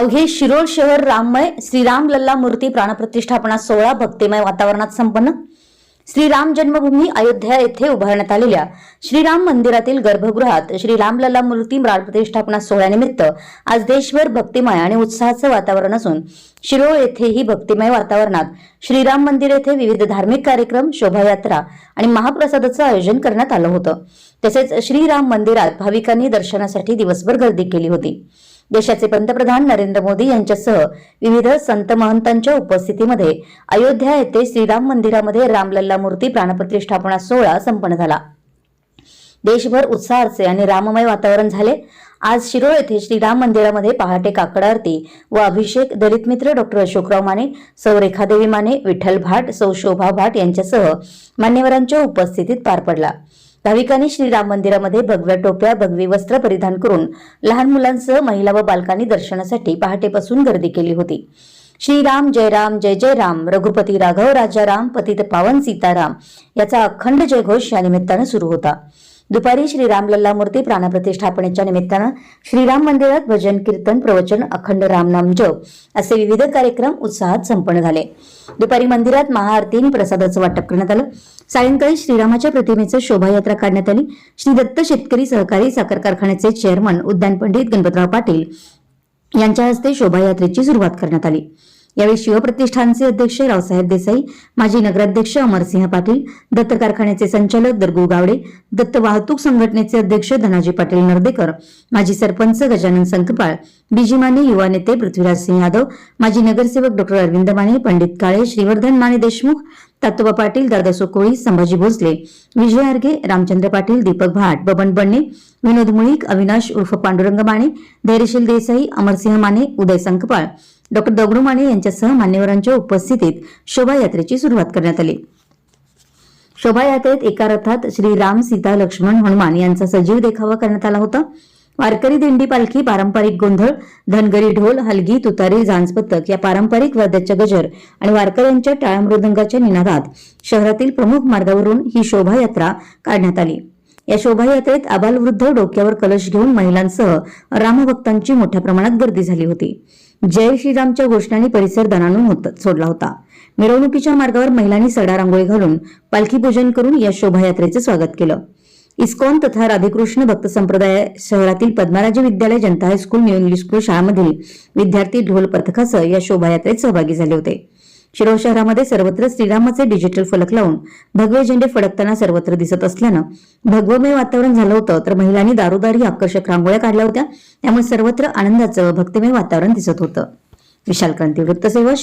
अवघे शिरोळ शहर राममय श्रीराम लल्ला मूर्ती प्राणप्रतिष्ठापना सोहळा भक्तिमय वातावरणात संपन्न. श्रीराम जन्मभूमी अयोध्या येथे उभारण्यात आलेल्या. श्रीराम मंदिरातील गर्भगृहात श्रीराम लल्ला मूर्ती प्राणप्रतिष्ठापना सोहळ्यानिमित्त आज देशभर भक्तिमय आणि उत्साहाचं वातावरण असून शिरोळ येथेही भक्तिमय वातावरणात श्रीराम मंदिर येथे विविध धार्मिक कार्यक्रम शोभायात्रा आणि महाप्रसादाचं आयोजन करण्यात आलं होतं. तसेच श्रीराम मंदिरात भाविकांनी दर्शनासाठी दिवसभर गर्दी केली होती. देशाचे पंतप्रधान नरेंद्र मोदी यांच्यासह विविध संत महंतांच्या उपस्थितीमध्ये अयोध्या येथे श्रीराम मंदिरामध्ये रामलल्ला मूर्ती प्राणप्रतिष्ठापना सोहळा संपन्न झाला. देशभर उत्साहाचे आणि राममय वातावरण झाले. आज शिरोळ येथे श्रीराम मंदिरामध्ये पहाटे काकड आरती व अभिषेक दलित मित्र डॉक्टर अशोकराव माने सौ रेखादेवी माने विठ्ठल भाट सौ शोभा भाट यांच्यासह मान्यवरांच्या उपस्थितीत पार पडला. भाविकांनी श्रीराम मंदिरामध्ये भगव्या टोप्या भगवी वस्त्र परिधान करून लहान मुलांसह महिला व बालकांनी दर्शनासाठी पहाटेपासून गर्दी केली होती. श्रीराम जय राम जय जय राम रघुपती राघव राजा राम पतित पावन सीताराम याचा अखंड जयघोष या निमित्तानं सुरू होता. दुपारी श्रीराम लल्ला मूर्ती प्राणप्रतिष्ठापनेच्या निमित्तानं श्रीराम मंदिरात भजन कीर्तन प्रवचन अखंड रामनाम जप असे विविध कार्यक्रम उत्साहात संपन्न झाले. दुपारी मंदिरात महाआरती आणि प्रसादाचं वाटप करण्यात आलं. सायंकाळी श्रीरामाच्या प्रतिमेचं शोभायात्रा काढण्यात आली. श्री दत्त शेतकरी सहकारी साखर कारखान्याचे चेअरमन उद्यान पंडित गणपतराव पाटील यांच्या हस्ते शोभायात्रेची सुरुवात करण्यात आली. यावेळी शिवप्रतिष्ठानचे अध्यक्ष रावसाहेब देसाई माजी नगराध्यक्ष अमरसिंह पाटील दत्त कारखान्याचे संचालक दरगू गावडे दत्त वाहतूक संघटनेचे अध्यक्ष धनाजी पाटील नर्देकर माजी सरपंच गजानन संकपाळ बीजी माने युवा नेते पृथ्वीराज सिंह यादव माजी नगरसेवक डॉक्टर अरविंद माने पंडित काळे श्रीवर्धन माने देशमुख तातोबा पाटील दादासो कोळी संभाजी भोसले विजय आर्गे रामचंद्र पाटील दीपक भाट बबन बन्ने विनोद मुळीक अविनाश उर्फ पांडुरंग माने धैर्यशील देसाई अमरसिंह माने उदय संकपाळ डॉक्टर दगडू माने यांच्यासह मान्यवरांच्या उपस्थितीत शोभायात्रेची सुरुवात करण्यात आली. शोभायात्रेत एका रथात श्री राम सीता लक्ष्मण हनुमान यांचा सजीव देखावा करण्यात आला होता. वारकरी दिंडी पालखी पारंपरिक गोंधळ धनगरी ढोल हलगी तुतारी झांजपथक या पारंपरिक वाद्याच्या गजर आणि वारकऱ्यांच्या टाळ निनादात शहरातील प्रमुख मार्गावरून ही शोभायात्रा काढण्यात आली. या शोभायात्रेत आबालवृद्ध डोक्यावर कलश घेऊन महिलांसह रामभक्तांची मोठ्या प्रमाणात गर्दी झाली होती. जय श्रीरामच्या घोषणांनी परिसर दणाणून होत सोडला होता. मिरवणुकीच्या मार्गावर महिलांनी सडा रांगोळी घालून पालखी पूजन करून या शोभायात्रेचं स्वागत केलं. इस्कॉन तथा राधेकृष्ण भक्त संप्रदाय शहरातील पद्माराजी विद्यालय Janata high school new English school शाळामधील विद्यार्थी ढोल पथकासह या शोभायात्रेत सहभागी झाले होते. शिरोळ शहरामध्ये सर्वत्र श्रीरामाचे डिजिटल फलक लावून भगवे झेंडे फडकताना सर्वत्र दिसत असल्यानं भगवमय वातावरण झालं होतं तर महिलांनी दारोदारी आकर्षक रांगोळ्या काढल्या होत्या. त्यामुळे सर्वत्र आनंदाचं भक्तिमय वातावरण दिसत होतं. विशाल क्रांती वृत्तसेवा